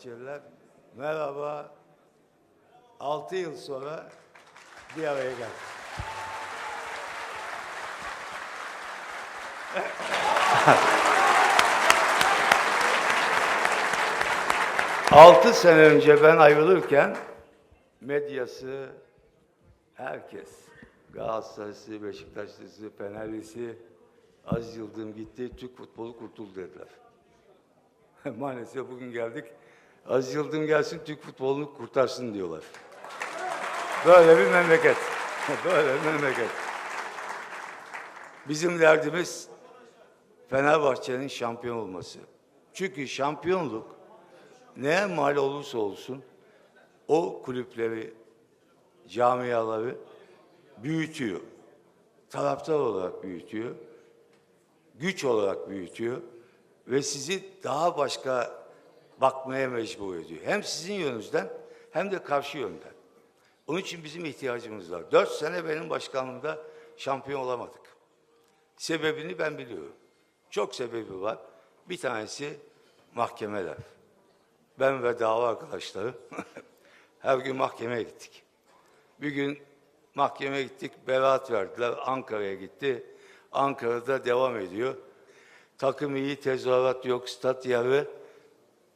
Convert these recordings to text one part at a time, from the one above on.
Fenerbahçeliler. Merhaba. 6 yıl sonra bir araya geldik. Altı sene önce ben ayrılırken medyası herkes Galatasaraylısı, Beşiktaşlısı, Fenerlisi Aziz Yıldırım gitti, Türk futbolu kurtuldu dediler. Maalesef bugün geldik. Aziz Yıldırım gelsin, Türk futbolunu kurtarsın diyorlar. Böyle bir memleket. Böyle bir memleket. Bizim derdimiz Fenerbahçe'nin şampiyon olması. Çünkü şampiyonluk neye mal olursa olsun o kulüpleri, camiaları büyütüyor. Taraftar olarak büyütüyor. Güç olarak büyütüyor. Ve sizi daha başka bakmaya mecbur ediyor. Hem sizin yönünüzden hem de karşı yönden. Onun için bizim ihtiyacımız var. Dört sene benim başkanlığımda şampiyon olamadık. Sebebini ben biliyorum. Çok sebebi var. Bir tanesi mahkemeler. Ben ve dava arkadaşları her gün mahkemeye gittik. Bir gün mahkemeye gittik, beraat verdiler. Ankara'ya gitti. Ankara'da devam ediyor. Takım iyi, tezahürat yok, stat yarı.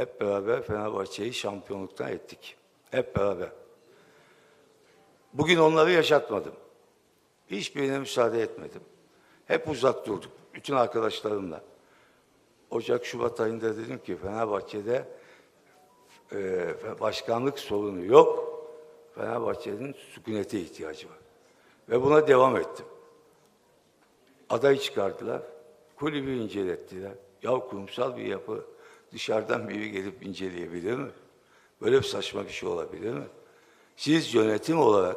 Hep beraber Fenerbahçe'yi şampiyonluktan ettik. Hep beraber. Bugün onları yaşatmadım. Hiçbirine müsaade etmedim. Hep uzak durduk. Bütün arkadaşlarımla. Ocak, Şubat ayında dedim ki Fenerbahçe'de e, başkanlık sorunu yok. Fenerbahçe'nin sükunete ihtiyacı var. Ve buna devam ettim. Adayı çıkardılar. Kulübü incelettiler. Ya kurumsal bir yapı dışarıdan biri gelip inceleyebilir mi? Böyle bir saçma bir şey olabilir mi? Siz yönetim olarak,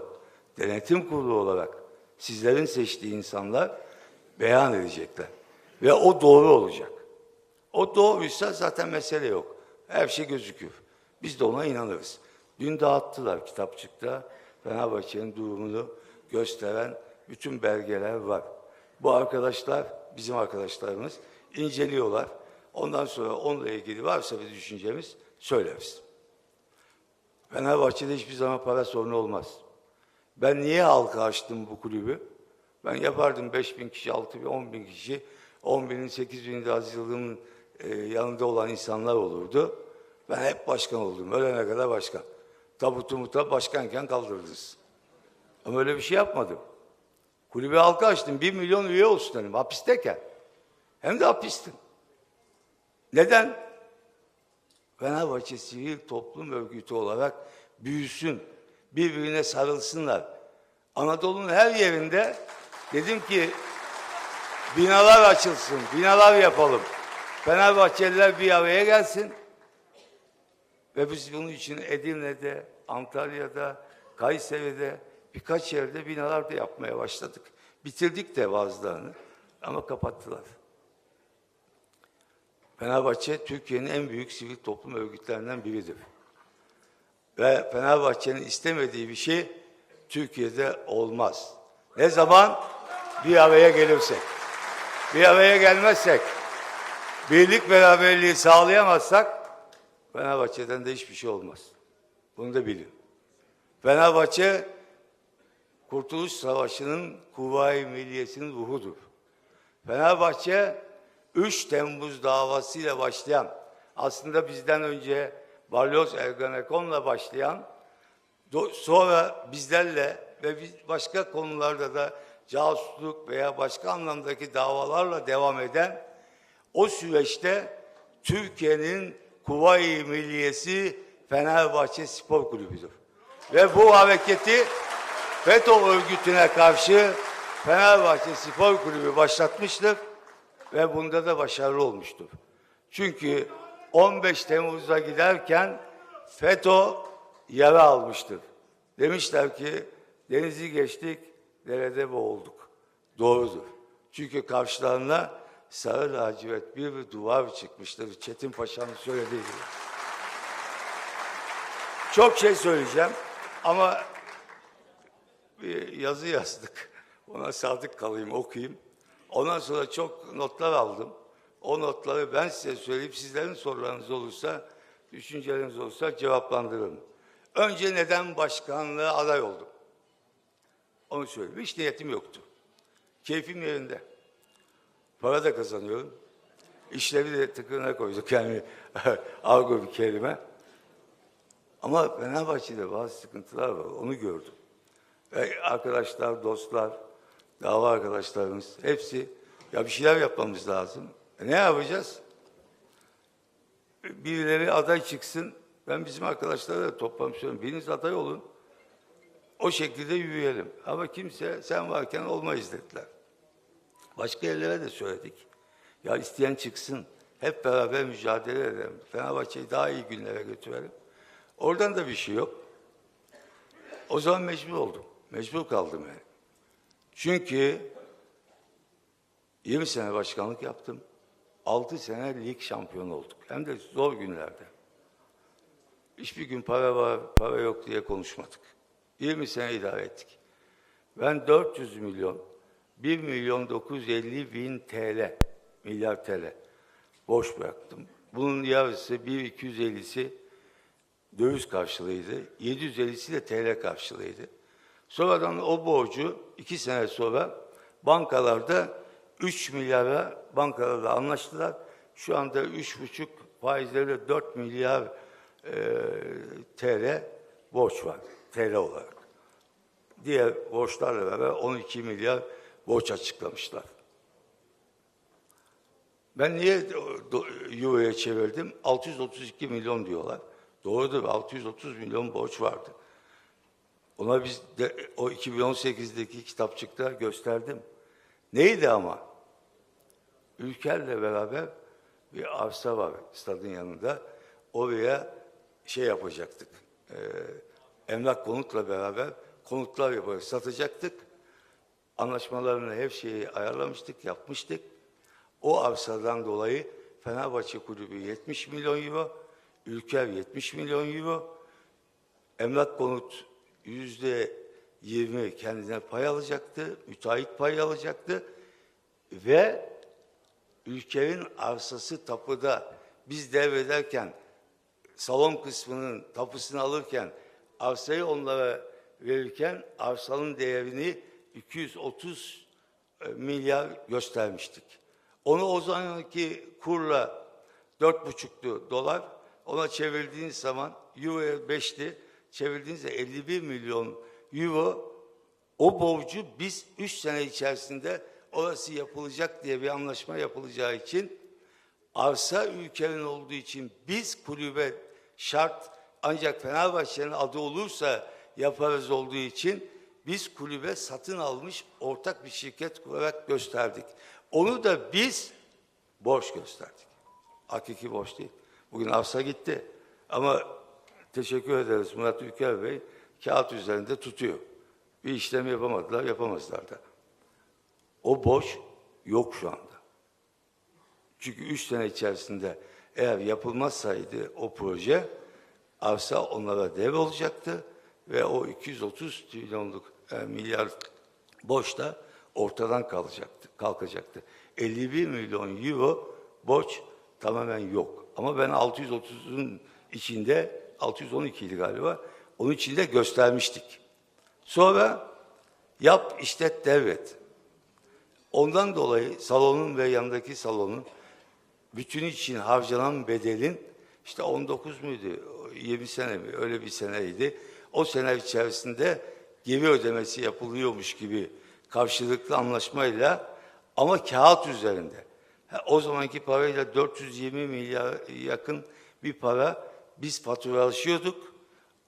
denetim kurulu olarak sizlerin seçtiği insanlar beyan edecekler. Ve o doğru olacak. O doğruysa zaten mesele yok. Her şey gözükür. Biz de ona inanırız. Dün dağıttılar kitapçıkta Fenerbahçe'nin durumunu gösteren bütün belgeler var. Bu arkadaşlar, bizim arkadaşlarımız inceliyorlar. Ondan sonra onunla ilgili varsa bir düşüncemiz söyleriz. Fenerbahçe'de hiçbir zaman para sorunu olmaz. Ben niye halka açtım bu kulübü? Ben yapardım 5 bin kişi, 6 bin, 10 bin kişi. 10 binin, 8 binin de Aziz e, yanında olan insanlar olurdu. Ben hep başkan oldum. Ölene kadar başkan. Tabutumu da başkanken kaldırdınız. Ama öyle bir şey yapmadım. Kulübe halka açtım. 1 milyon üye olsun dedim hapisteyken. Hem de hapistim. Neden? Fenerbahçe sivil toplum örgütü olarak büyüsün, birbirine sarılsınlar. Anadolu'nun her yerinde dedim ki binalar açılsın, binalar yapalım. Fenerbahçeliler bir araya gelsin. Ve biz bunun için Edirne'de, Antalya'da, Kayseri'de birkaç yerde binalar da yapmaya başladık. Bitirdik de bazılarını ama kapattılar. Fenerbahçe Türkiye'nin en büyük sivil toplum örgütlerinden biridir. Ve Fenerbahçe'nin istemediği bir şey Türkiye'de olmaz. Ne zaman? Bir araya gelirsek. Bir araya gelmezsek, birlik beraberliği sağlayamazsak Fenerbahçe'den de hiçbir şey olmaz. Bunu da bilin. Fenerbahçe Kurtuluş Savaşı'nın Kuvayi Milliyesi'nin ruhudur. Fenerbahçe 3 Temmuz davasıyla başlayan, aslında bizden önce Balyoz Ergenekon'la başlayan, sonra bizlerle ve başka konularda da casusluk veya başka anlamdaki davalarla devam eden o süreçte Türkiye'nin Kuvayi Milliyesi Fenerbahçe Spor Kulübü'dür. Ve bu hareketi FETÖ örgütüne karşı Fenerbahçe Spor Kulübü başlatmıştır ve bunda da başarılı olmuştur. Çünkü 15 Temmuz'da giderken FETÖ yara almıştır. Demişler ki denizi geçtik, derede boğulduk. Doğrudur. Çünkü karşılarına sarı lacivert bir, bir duvar çıkmıştır. Çetin Paşa'nın söylediği gibi. Çok şey söyleyeceğim ama bir yazı yazdık. Ona sadık kalayım, okuyayım. Ondan sonra çok notlar aldım. O notları ben size söyleyip sizlerin sorularınız olursa Düşünceleriniz olsa cevaplandırırım. Önce neden başkanlığa aday oldum? Onu söyleyeyim. Hiç niyetim yoktu. Keyfim yerinde. Para da kazanıyorum. İşlevi de tıkırına koyduk yani argo bir kelime. Ama Fenerbahçe'de bazı sıkıntılar var. Onu gördüm. Ve arkadaşlar, dostlar, dava arkadaşlarımız hepsi ya bir şeyler yapmamız lazım. E ne yapacağız? Birileri aday çıksın. Ben bizim arkadaşlara da toplamış söylüyorum. Biriniz aday olun. O şekilde yürüyelim. Ama kimse sen varken olmayız dediler. Başka yerlere de söyledik. Ya isteyen çıksın. Hep beraber mücadele edelim. Fenerbahçe'yi daha iyi günlere götürelim. Oradan da bir şey yok. O zaman mecbur oldum. Mecbur kaldım yani. Çünkü 20 sene başkanlık yaptım. 6 sene lig şampiyonu olduk. Hem de zor günlerde. Hiçbir gün para var, para yok diye konuşmadık. 20 sene idare ettik. Ben 400 milyon, 1 milyon 950 bin TL, milyar TL boş bıraktım. Bunun yarısı 1 250'si döviz karşılığıydı. 750'si de TL karşılığıydı. Sonradan o borcu iki sene sonra bankalarda 3 milyara bankalarla anlaştılar. Şu anda 3,5 faizleri 4 milyar e, TL borç var. TL olarak. Diğer borçlarla beraber 12 milyar borç açıklamışlar. Ben niye Euro'ya çevirdim? 632 milyon diyorlar. Doğrudur 630 milyon borç vardı. Ona biz de o 2018'deki kitapçıkta gösterdim. Neydi ama? Ülker'le beraber bir arsa var stadın yanında. Oraya şey yapacaktık. Ee, emlak konutla beraber konutlar yaparak satacaktık. Anlaşmalarını her şeyi ayarlamıştık, yapmıştık. O arsadan dolayı Fenerbahçe Kulübü 70 milyon euro, Ülker 70 milyon euro, emlak konut yüzde 20 kendine pay alacaktı, müteahhit pay alacaktı ve ülkenin arsası tapuda biz devrederken salon kısmının tapusunu alırken arsayı onlara verirken arsanın değerini 230 e, milyar göstermiştik. Onu o zamanki kurla dört buçuktu dolar. Ona çevirdiğiniz zaman euroya 5'ti. Çevirdiğinizde 51 milyon euro o borcu biz 3 sene içerisinde orası yapılacak diye bir anlaşma yapılacağı için arsa ülkenin olduğu için biz kulübe şart ancak Fenerbahçe'nin adı olursa yaparız olduğu için biz kulübe satın almış ortak bir şirket kurarak gösterdik. Onu da biz borç gösterdik. Hakiki borç değil. Bugün arsa gitti. Ama teşekkür ederiz Murat Ülker Bey kağıt üzerinde tutuyor. Bir işlem yapamadılar, yapamazlar da. O borç yok şu anda. Çünkü üç sene içerisinde eğer yapılmazsaydı o proje arsa onlara dev olacaktı ve o 230 trilyonluk e, milyar borç da ortadan kalacaktı, kalkacaktı. 51 milyon euro borç tamamen yok. Ama ben 630'un içinde 612 idi galiba. Onun içinde göstermiştik. Sonra yap işlet devret. Ondan dolayı salonun ve yanındaki salonun bütün için harcanan bedelin işte 19 muydu, 20 sene mi öyle bir seneydi. O sene içerisinde geri ödemesi yapılıyormuş gibi karşılıklı anlaşmayla ama kağıt üzerinde. O zamanki parayla 420 milyar yakın bir para biz faturalaşıyorduk.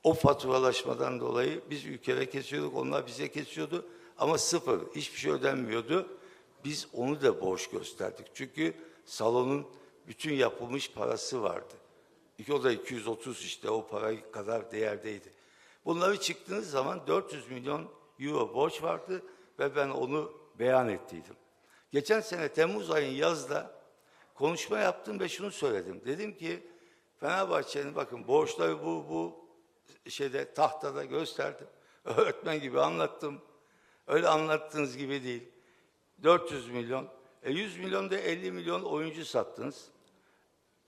O faturalaşmadan dolayı biz ülkede kesiyorduk, onlar bize kesiyordu. Ama sıfır, hiçbir şey ödenmiyordu. Biz onu da borç gösterdik. Çünkü salonun bütün yapılmış parası vardı. O da 230 işte o para kadar değerdeydi. Bunları çıktığınız zaman 400 milyon euro borç vardı ve ben onu beyan ettiydim. Geçen sene Temmuz ayın yazda konuşma yaptım ve şunu söyledim. Dedim ki Fenerbahçe'nin bakın borçları bu bu şeyde tahtada gösterdim. Öğretmen gibi anlattım. Öyle anlattığınız gibi değil. 400 milyon. E 100 milyon da 50 milyon oyuncu sattınız.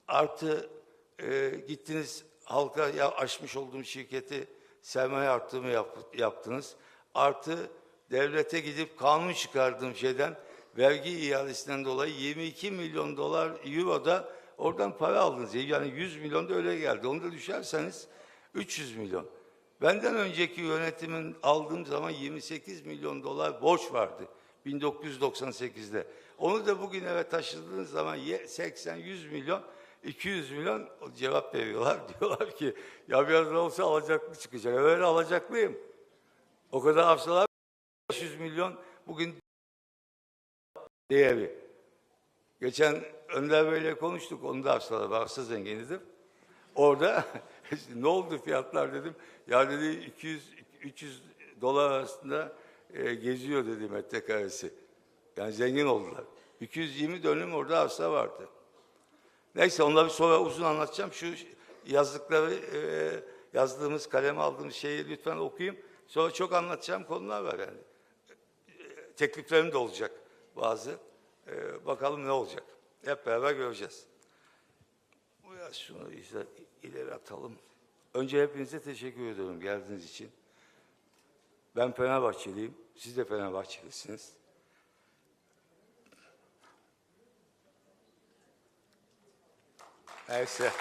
Artı e, gittiniz halka ya açmış olduğum şirketi sermaye arttırımı yap- yaptınız. Artı devlete gidip kanun çıkardığım şeyden vergi iadesinden dolayı 22 milyon dolar euro da oradan para aldınız. Yani 100 milyon da öyle geldi. Onu da düşerseniz 300 milyon. Benden önceki yönetimin aldığım zaman 28 milyon dolar borç vardı 1998'de. Onu da bugüne taşıdığınız zaman ye- 80-100 milyon 200 milyon cevap veriyorlar. Diyorlar ki ya biraz da olsa alacaklı çıkacak. Evet alacaklıyım. O kadar arsalar 500 milyon bugün değeri. Geçen Önder Bey'le konuştuk. Onun da arsaları var. Arsa zenginidir. Orada ne oldu fiyatlar dedim. Ya dedi 200 300 dolar arasında e, geziyor dedi metrekaresi. Yani zengin oldular. 220 dönüm orada arsa vardı. Neyse onları sonra uzun anlatacağım. Şu yazdıkları e, yazdığımız kaleme aldığımız şeyi lütfen okuyayım. Sonra çok anlatacağım konular var yani. E, tekliflerim de olacak bazı. E, bakalım ne olacak. Hep beraber göreceğiz. Biraz şunu işte ileri atalım. Önce hepinize teşekkür ediyorum geldiğiniz için. Ben Fenerbahçeliyim. Siz de Fenerbahçelisiniz. Neyse.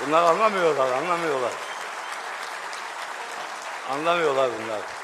Bunlar anlamıyorlar, anlamıyorlar. Anlamıyorlar bunlar.